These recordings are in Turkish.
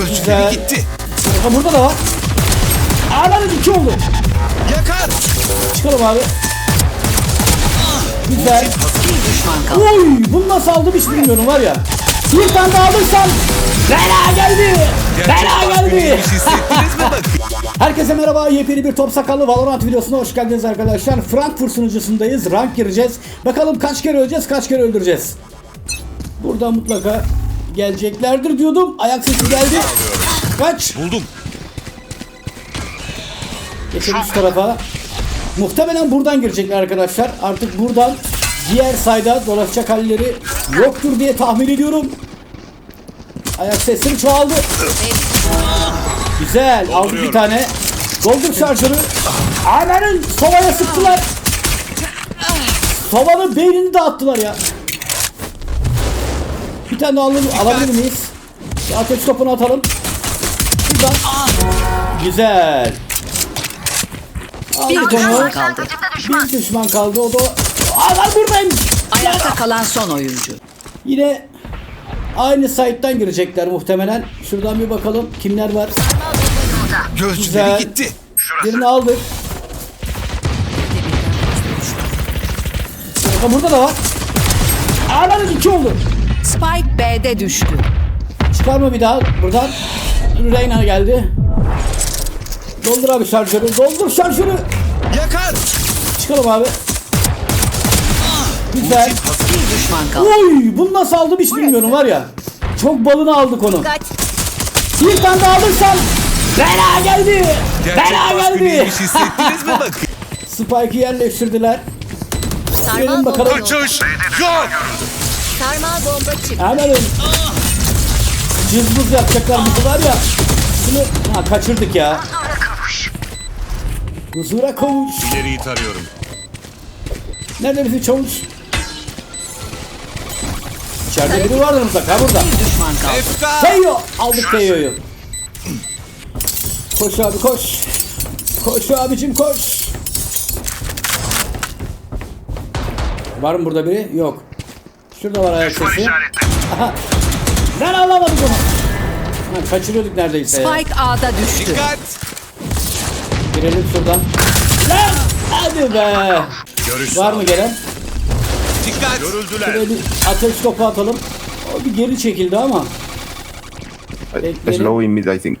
Gözcüleri Güzel. gitti. Ha, burada da var. Ağların iki oldu. Yakar. Çıkalım abi. Güzel. Bir düşman kaldı. Oy, bunu nasıl aldım hiç bilmiyorum var ya. Bir tane daha alırsam bela geldi. Bela geldi. Bakın? Herkese merhaba. Yepyeni bir Top Sakallı Valorant videosuna hoş geldiniz arkadaşlar. Frankfurt sunucusundayız. Rank gireceğiz. Bakalım kaç kere öleceğiz, kaç kere öldüreceğiz. Burada mutlaka geleceklerdir diyordum. Ayak sesi geldi. Kaç. Buldum. Geçelim şu tarafa. Muhtemelen buradan girecekler arkadaşlar. Artık buradan diğer sayda dolaşacak halleri yoktur diye tahmin ediyorum. Ayak sesleri çoğaldı. Güzel. Aldık bir tane. Doldur şarjörü. Ananın sovaya sıktılar. Sovanın beynini dağıttılar ya. Bir tane daha alalım, alabilir miyiz? Bir ateş topunu atalım. Şuradan. Güzel. Bir düşman kaldı. Bir düşman kaldı. O da Aa lan buradayım. Ayakta kalan son oyuncu. Yine aynı site'dan girecekler muhtemelen. Şuradan bir bakalım kimler var. Gözcüleri Güzel. gitti. Birini aldık. Bakın burada da var. Ağların iki oldu. Spike B'de düştü. Çıkarma bir daha buradan. Reyna geldi. Doldur abi şarjörü. Doldur şarjörü. Yakar. Çıkalım abi. Güzel. Bir düşman kaldı. Oy, bunu nasıl aldım hiç bilmiyorum var ya. Çok balını aldık onu. Bir tane daha alırsam bela geldi. Gerçek Bela geldi. hissettiniz mi? Spike'ı yerleştirdiler. Gelin bakalım. Kaçış. Yok. Sarmal bomba çıktı. Hemen cızbız yapacaklar bizi var ya. Şunu ha, kaçırdık ya. Huzura konuş. İleriyi tarıyorum. Nerede bizim çavuş? İçeride biri vardır mutlaka burada. Bir düşman kaldı. Teyo! Aldık Teyo'yu. Koş abi koş. Koş abicim koş. Var mı burada biri? Yok. Şurada var ayak sesi. Aha. Ben alamadık onu. Ha, kaçırıyorduk neredeyse ya. Spike A'da düştü. Dikkat. Girelim şuradan. Lan! Hadi be. Görüş Var mı gelen? Dikkat. Görüldüler. Şuraya bir ateş topu atalım. O bir geri çekildi ama. Bekleyelim. low in mid, I think.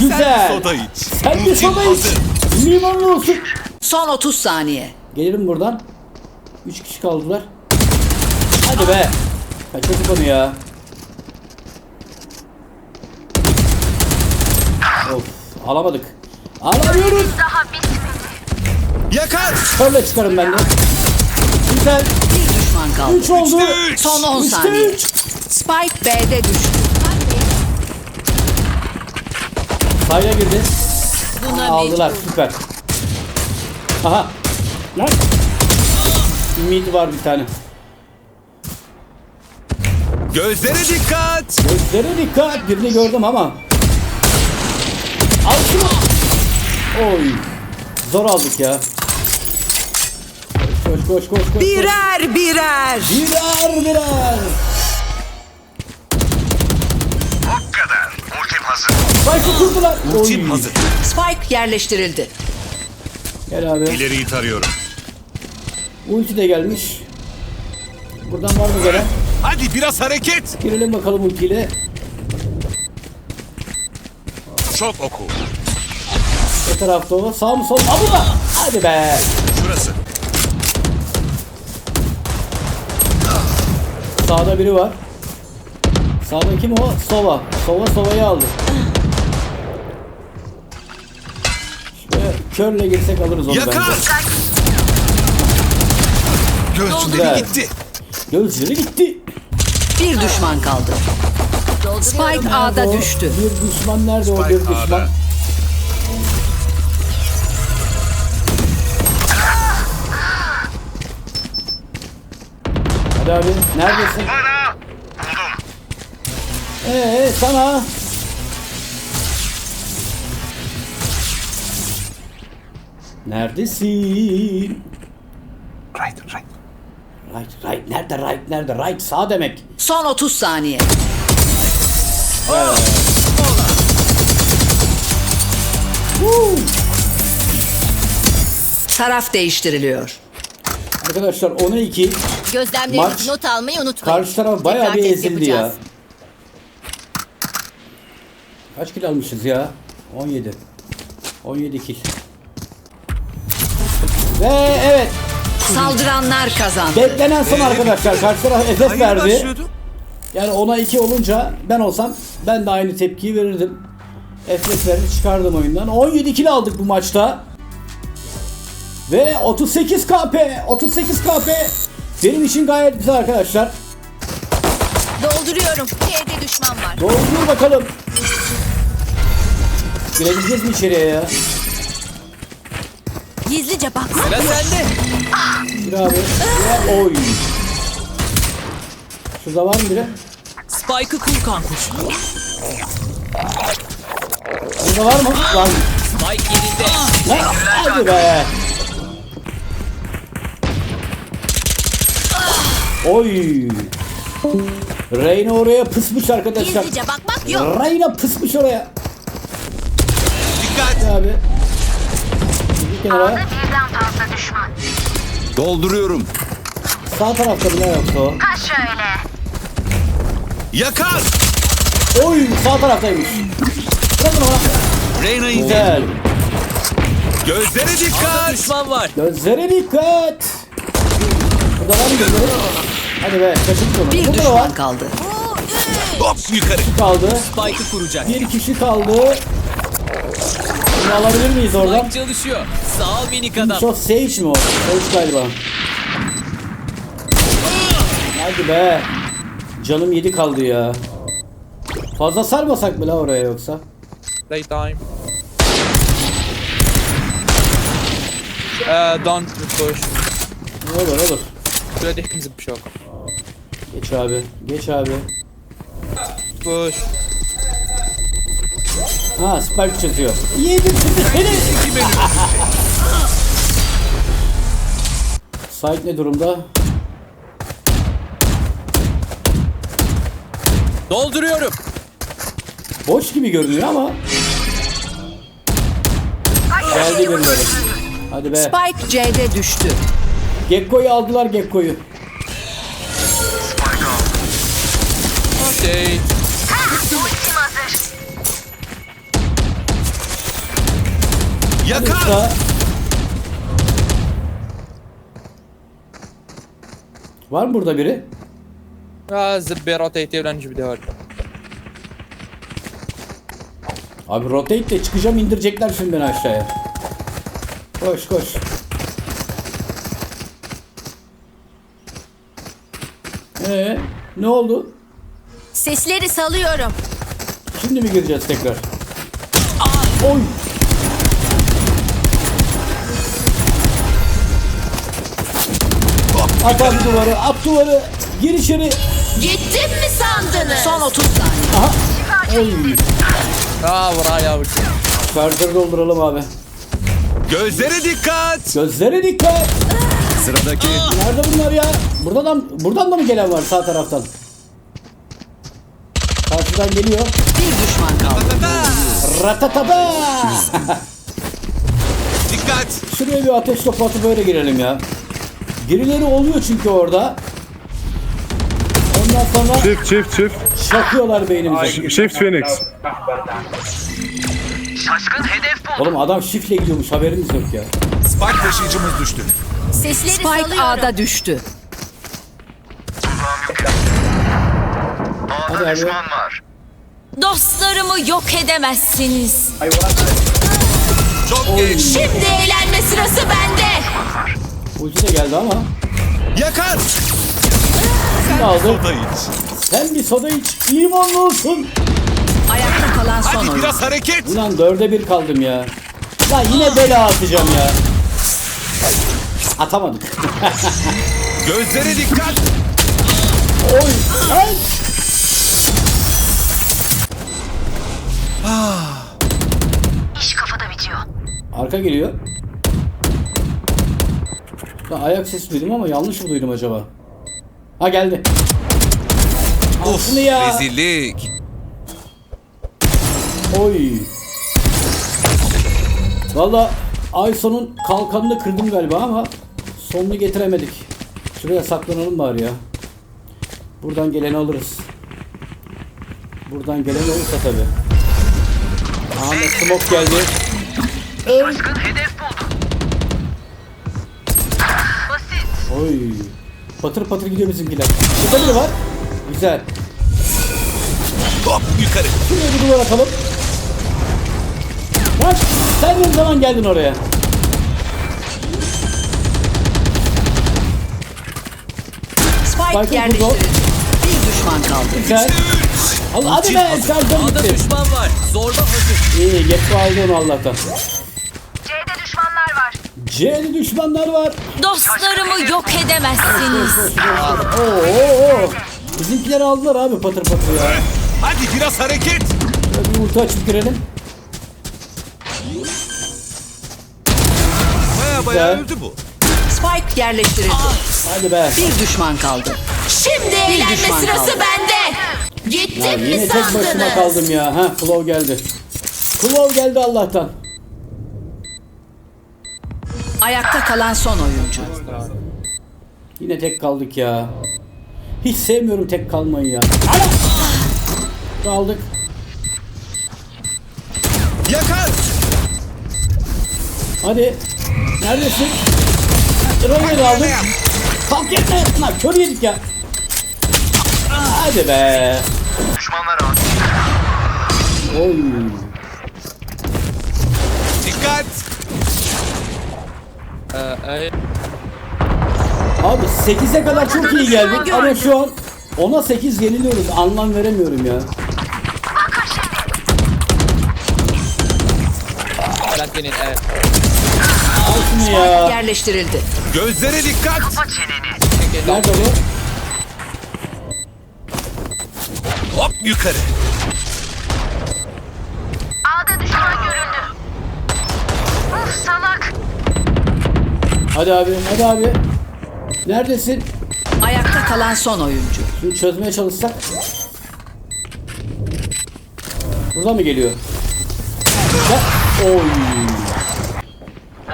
Güzel. Soda iç. Sen de soda iç. Limonlu olsun. Son 30 saniye. Gelelim buradan. Üç kişi kaldılar. Hadi be. Kaçırdık onu ya. Of alamadık. Alamıyoruz. Yakar. Şöyle çıkarım ben de. Güzel. Bir düşman kaldı. Üç oldu. Üçte üç. Son 10 Üçte saniye. üç. Spike B'de düştü. Sayla girdi. Aa, aldılar süper. Aha. Lan. Mid var bir tane. Gözlere dikkat. Gözlere dikkat. Birini gördüm ama. Al şunu. Oy. Zor aldık ya. Koş koş koş koş. koş. Birer birer. Birer birer. O kadar. Ultim hazır. Spike'ı kurdular. Ultim hazır. Spike yerleştirildi. Gel abi. İleriyi tarıyorum. Ulti de gelmiş. Buradan var mı gelen? Hadi biraz hareket. Girelim bakalım ultiyle. Çok oku. Ne tarafta o? Sağ mı sol mu? Aa burada. Hadi be. Şurası. Sağda biri var. Sağda kim o? Sova. Sova Sova'yı aldı. Şöyle körle girsek alırız onu Yakar. bence. Gözcüleri Güzel. gitti. Gözleri gitti. Bir düşman kaldı. Spike A'da O düştü. Bir düşman nerede o bir Spike düşman? A'da. Hadi abi neredesin? Bana. Buldum. Ee sana. Neredesin? Right, right. Right, right. Nerede right, nerede? Right, sağ demek. Son 30 saniye. Taraf değiştiriliyor. Arkadaşlar 10'a 2. Gözlemlerinizi Maç- not almayı unutmayın. Karşı taraf bayağı Tekrar bir test ezildi ya. yapacağız. Kaç kill almışız ya? 17. 17 kill. Ve evet. Saldıranlar kazandı. Beklenen son arkadaşlar. Karşı taraf Hayır verdi. başlıyordu. Yani 10'a 2 olunca ben olsam ben de aynı tepkiyi verirdim. Verdi çıkardım oyundan. 17 kill aldık bu maçta. Ve 38 KP. 38 KP. Benim için gayet güzel arkadaşlar. Dolduruyorum. T'de düşman var. Doldur bakalım. Girebileceğiz mi içeriye ya? Gizlice bakmak Sıra sende. Gir abi. Gir. Oy. Şurada var mı biri? Spike'ı kur kankuş. Burada var mı? Var. Spike yerinde. Ha, hadi be. Oy. Reyna oraya pısmış arkadaşlar. Gizlice bakmak yok. Reyna pısmış oraya. Dikkat. Hadi abi. Bir kenara. Dolduruyorum. Sağ tarafta bile yoktu o. Yakar. Oy sağ taraftaymış. Bırakın ona. Reyna indi. Güzel. Gözlere dikkat. Düşman var. Gözlere dikkat. Burada var mı gözleri? Hadi be kaçırdık onu. Bir Burada da düşman var. kaldı. Hop yukarı. Kaldı. Spike'ı kuracak. Bir kişi kaldı. Bunu alabilir miyiz oradan? Spike çalışıyor. Sağ ol minik adam. Şu Sage mi o? Sage galiba. Hadi be. Canım 7 kaldı ya. Fazla sarmasak mı la oraya yoksa? Playtime. Uh, don't push. Olur olur. Şöyle dehkimizi bir şey yok. Geç abi. Geç abi. Push. Ha Spike çözüyor. Yedim şimdi seni. Site ne durumda? Dolduruyorum. Boş gibi görünüyor ama. Geldi birileri. Hadi be. Spike C'de düştü. Gekko'yu aldılar Gekko'yu. Okay. Yakar. Var mı burada biri? A, zibbe rotate evlenici bir. Abi rotate de çıkacağım indirecekler şimdi beni aşağıya. Koş koş. Ee, ne oldu? Sesleri salıyorum. Şimdi mi gireceğiz tekrar? Aa, oy. At abi duvarı, at duvarı. Gir içeri. Gittim mi sandınız? Son 30 saniye. Aha. Oy. Aa vura dolduralım abi. Gözlere dikkat. Gözlere dikkat. Sıradaki. Nerede bunlar ya? Buradan da, buradan da mı gelen var sağ taraftan? Karşıdan geliyor. Bir düşman kaldı. Ratataba. dikkat. Şuraya bir ateş topu böyle girelim ya. Birileri oluyor çünkü orada. Ondan sonra Shift, shift, shift. şakıyorlar beynimize. Shift Phoenix. Şaşkın hedef bu. Oğlum adam şifle gidiyormuş haberimiz yok ya. Spike taşıyıcımız düştü. Sesleri Spike salıyorum. A'da düştü. Hadi A'da abi. düşman var. Dostlarımı yok edemezsiniz. Çok geç. Şimdi eğlenme sırası bende. Ulti de geldi ama. Yakar. Kim aldı? Soda iç. Sen bir soda iç. Limonlu olsun. Ayakta kalan son Hadi oyun. biraz hareket. Ulan dörde bir kaldım ya. Lan yine bela atacağım ya. Atamadık. Gözlere dikkat. Oy. Ay. İş kafada bitiyor. Arka geliyor. Lan ayak sesi duydum ama yanlış mı duydum acaba? Ha geldi. Of ya. rezillik. Oy. Valla Ayso'nun kalkanını kırdım galiba ama sonunu getiremedik. Şuraya saklanalım bari ya. Buradan geleni alırız. Buradan gelen olursa tabi. Ahmet smoke geldi. Öl. Şaşkın hedef buldu. Basit. Oy. Patır patır gidiyor bizimkiler. Burada biri var. Güzel. Hop yukarı. Şuraya bir duvar atalım. Bak sen ne zaman geldin oraya? Spike Spike'ın yerleştirildi. Bir düşman kaldı. Güzel. Al, hadi be gitti. düşman var. Zorba hazır. İyi Getko aldı onu Allah'tan. C'de düşmanlar var. C'li düşmanlar var. Dostlarımı yok edemezsiniz. Oo, oo, oo. Bizimkileri aldılar abi patır patır ya. Hadi biraz hareket. Şöyle bir ulti açıp girelim. Baya baya öldü bu. Spike yerleştirildi. Hadi be. Bir düşman kaldı. Şimdi eğlenme düşman sırası kaldı. bende. Ya Gittim mi yine tek başıma sandınız? kaldım ya. Ha Claw geldi. Claw geldi Allah'tan. Ayakta kalan son oyuncu. Yine tek kaldık ya. Hiç sevmiyorum tek kalmayı ya. Ana! Kaldık. Yakar. Hadi. Neredesin? Royal aldık. Kalk yetme. Lan kör yedik ya. Hadi be. Düşmanlar. Oy. Ee, Abi 8'e kadar çok iyi geldik ama şu an 10'a 8 yeniliyoruz. Anlam veremiyorum ya. Latin'in e. Al şunu ya. Yerleştirildi. Gözlere dikkat. Nerede bu? Hop yukarı. A'da düşman görüldü. Uf salak. Hadi abi, hadi abi. Neredesin? Ayakta kalan son oyuncu. Şunu çözmeye çalışsak. Burada mı geliyor? Ha, Oy.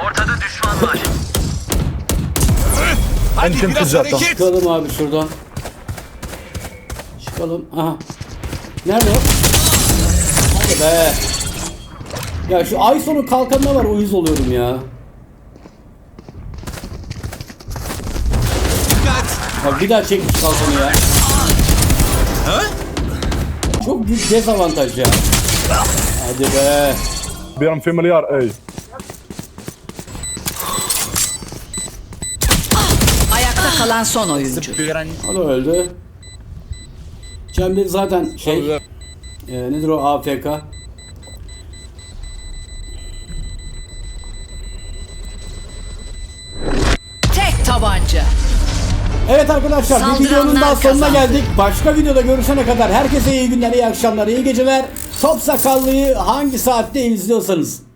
Ortada düşman var. Hadi biraz hareket. Çıkalım abi şuradan. Çıkalım. Aha. Nerede o? Hadi be. Ya şu ay sonu kalkanına var uyuz oluyorum ya. Dikkat. Bak bir daha çekmiş kalkanı ya. Ha? Çok büyük dezavantaj ya. Hadi be. Ber familiar, ey. Ayakta kalan son oyuncu. O da öldü. Cemil zaten şey e, nedir o AFK. Tek tabanca. Evet arkadaşlar bir videonun daha sonuna kazandı. geldik. Başka videoda görüşene kadar herkese iyi günler, iyi akşamlar, iyi geceler. Top sakallıyı hangi saatte izliyorsanız.